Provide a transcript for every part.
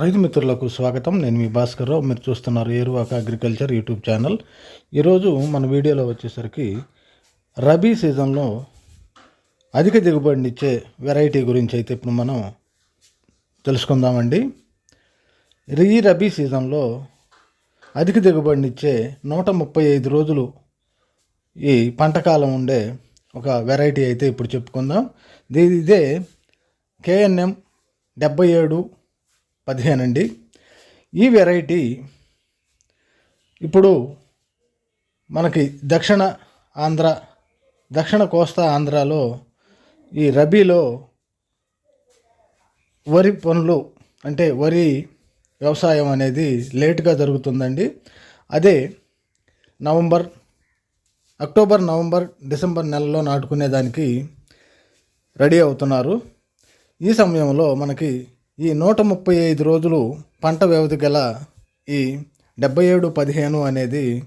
రైతు మిత్రులకు స్వాగతం. నేను మీ భాస్కర్రావు మీరు చూస్తున్నారు ఏరువాక అగ్రికల్చర్ యూట్యూబ్ ఛానల్. ఈరోజు మన వీడియోలో వచ్చేసరికి రబీ సీజన్లో అధిక దిగుబడినిచ్చే వెరైటీ గురించి అయితే ఇప్పుడు మనం తెలుసుకుందామండి. ఈ రబీ సీజన్లో అధిక దిగుబడినిచ్చే నూట ముప్పై ఐదు రోజులు ఈ పంటకాలం ఉండే ఒక వెరైటీ అయితే ఇప్పుడు చెప్పుకుందాం. ఇదే కేఎన్ఎం డెబ్బై ఏడు పదిహేను అండి. ఈ వెరైటీ ఇప్పుడు మనకి దక్షిణ ఆంధ్ర దక్షిణ కోస్తా ఆంధ్రాలో ఈ రబీలో వరి పనులు అంటే వరి వ్యవసాయం అనేది లేటుగా జరుగుతుందండి. అదే నవంబర్ అక్టోబర్ నవంబర్ డిసెంబర్ నెలలో నాటుకునేదానికి రెడీ అవుతున్నారు. ఈ సమయంలో మనకి ఈ నూట ముప్పై ఐదు రోజులు పంట వ్యవధి గల ఈ డెబ్బై ఏడు పదిహేను అనేది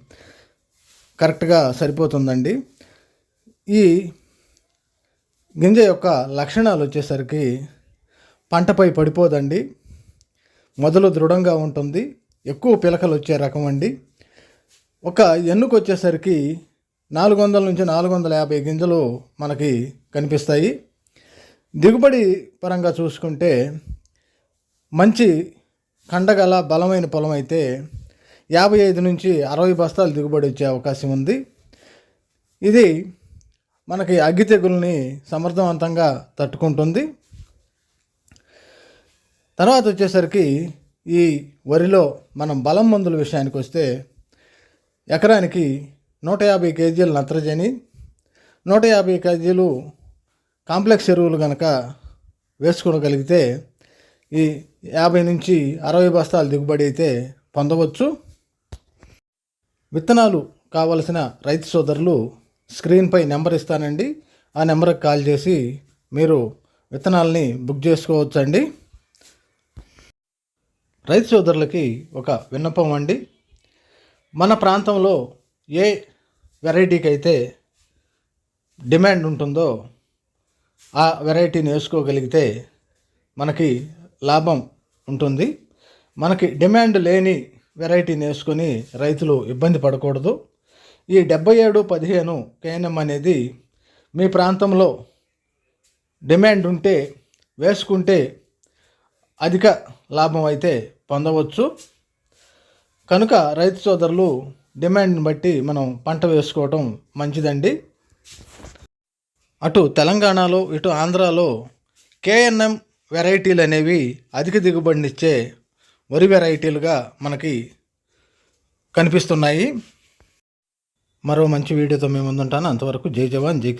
కరెక్ట్గా సరిపోతుందండి. ఈ గింజ యొక్క లక్షణాలు వచ్చేసరికి పంటపై పడిపోదండి. మొదలు దృఢంగా ఉంటుంది. ఎక్కువ పిలకలు వచ్చే రకం అండి. ఒక ఎన్నుకు వచ్చేసరికి నాలుగు వందల నుంచి నాలుగు వందల యాభై గింజలు మనకి కనిపిస్తాయి. దిగుబడి పరంగా చూసుకుంటే మంచి కండగల బలమైన పొలం అయితే యాభై ఐదు నుంచి అరవై బస్తాలు దిగుబడి వచ్చే అవకాశం ఉంది. ఇది మనకి అగ్గి తెగుల్ని సమర్థవంతంగా తట్టుకుంటుంది. తర్వాత వచ్చేసరికి ఈ వరిలో మనం బలం మందుల విషయానికి వస్తే ఎకరానికి నూట యాభై కేజీలు నత్రజని నూట యాభై కేజీలు కాంప్లెక్స్ ఎరువులు కనుక వేసుకోగలిగితే ఈ యాభై నుంచి అరవై బస్తాలు దిగుబడి అయితే పొందవచ్చు. విత్తనాలు కావలసిన రైతు సోదరులు స్క్రీన్పై నెంబర్ ఇస్తానండి. ఆ నెంబర్కి కాల్ చేసి మీరు విత్తనాలని బుక్ చేసుకోవచ్చండి. రైతు సోదరులకి ఒక విన్నపం అండి. మన ప్రాంతంలో ఏ వెరైటీకి అయితే డిమాండ్ ఉంటుందో ఆ వెరైటీని వేసుకోగలిగితే మనకి లాభం ఉంటుంది. మనకి డిమాండ్ లేని వెరైటీని వేసుకొని రైతులు ఇబ్బంది పడకూడదు. ఈ డెబ్బై ఏడు పదిహేను కేఎన్ఎం అనేది మీ ప్రాంతంలో డిమాండ్ ఉంటే వేసుకుంటే అధిక లాభం అయితే పొందవచ్చు. కనుక రైతు సోదరులు డిమాండ్ని బట్టి మనం పంట వేసుకోవటం మంచిదండి. అటు తెలంగాణలో ఇటు ఆంధ్రాలో కేఎన్ఎం వెరైటీలు అనేవి అధిక దిగుబడినిచ్చే వరి వెరైటీలుగా మనకి కనిపిస్తున్నాయి. మరో మంచి వీడియోతో మేము ముందుంటాను. అంతవరకు జై జవాన్ జై